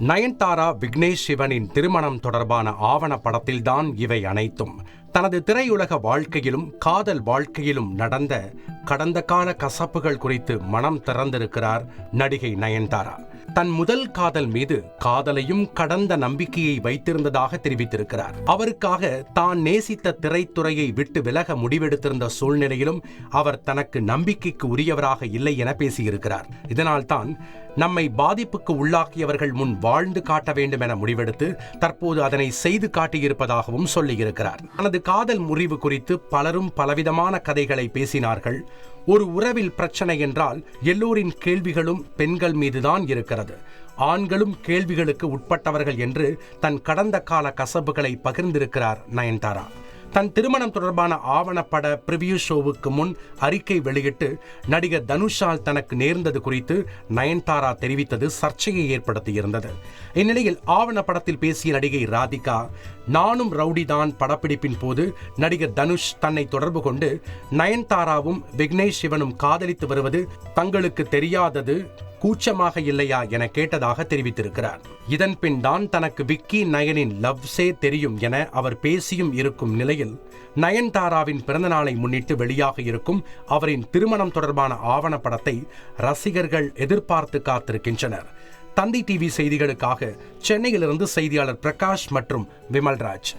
நயன்தாரா விக்னேஷ் சிவனின் திருமணம் தொடர்பான ஆவணப்படத்தில்தான் இவை அனைத்தும். தனது திரையுலக வாழ்க்கையிலும் காதல் வாழ்க்கையிலும் நடந்த கடந்த கால கசப்புகள் குறித்து மனம் திறந்திருக்கிறார் நடிகை நயன்தாரா. தன் முதல் காதல் மீது காதலையும் கடந்த நம்பிக்கையை வைத்திருந்ததாக தெரிவித்திருக்கிறார். அவருக்காக தான் நேசித்த திரைத்துறையை விட்டு விலக முடிவெடுத்திருந்த சூழ்நிலையிலும் அவர் தனக்கு நம்பிக்கைக்கு உரியவராக இல்லை என பேசியிருக்கிறார். இதனால்தான் நம்மை பாதிப்புக்கு உள்ளாக்கியவர்கள் முன் வாழ்ந்து காட்ட வேண்டும் என முடிவெடுத்து தற்போது அதனை செய்து காட்டியிருப்பதாகவும் சொல்லியிருக்கிறார். தனது காதல் முறிவு குறித்து பலரும் பலவிதமான கதைகளை பேசினார்கள். ஒரு உறவில் பிரச்சனை என்றால் எல்லோரின் கேள்விகளும் பெண்கள் மீதுதான் இருக்கிறது. ஆண்களும் கேள்விகளுக்கு உட்பட்டவர்கள் என்று தன் கடந்த கால கசப்புகளை பகிர்ந்திருக்கிறார் நயன்தாரா. தன் திருமணம் தொடர்பான ஆவணப்பட பிரிவியூ ஷோவுக்கு முன் அறிக்கை வெளியிட்டு நடிகர் தனுஷால் தனக்கு நேர்ந்தது குறித்து நயன்தாரா தெரிவித்தது சர்ச்சையை ஏற்படுத்தியிருந்தது. இந்நிலையில் ஆவணப்படத்தில் பேசிய நடிகை ராதிகா நானும் ரவுடிதான் படப்பிடிப்பின் போது நடிகர் தனுஷ் தன்னை தொடர்பு கொண்டு நயன்தாராவும் விக்னேஷ் சிவனும் காதலித்து வருவது தங்களுக்கு தெரியாதது கூச்சமாக இல்லையா என கேட்டதாக தெரிவித்திருக்கிறார். இதன் தான் தனக்கு விக்கி நயனின் லவ்ஸே தெரியும் என அவர் பேசியும் இருக்கும் நிலையில் நயன்தாராவின் பிறந்தநாளை முன்னிட்டு வெளியாக இருக்கும் அவரின் திருமணம் தொடர்பான ஆவணப்படத்தை ரசிகர்கள் எதிர்பார்த்து காத்திருக்கின்றனர். தந்தை டிவி செய்திகளுக்காக சென்னையிலிருந்து செய்தியாளர் பிரகாஷ் மற்றும் விமல்ராஜ்.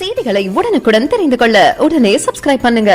செய்திகளை உடனுக்குடன் தெரிந்து கொள்ள உடனே சப்ஸ்கிரைப் பண்ணுங்க.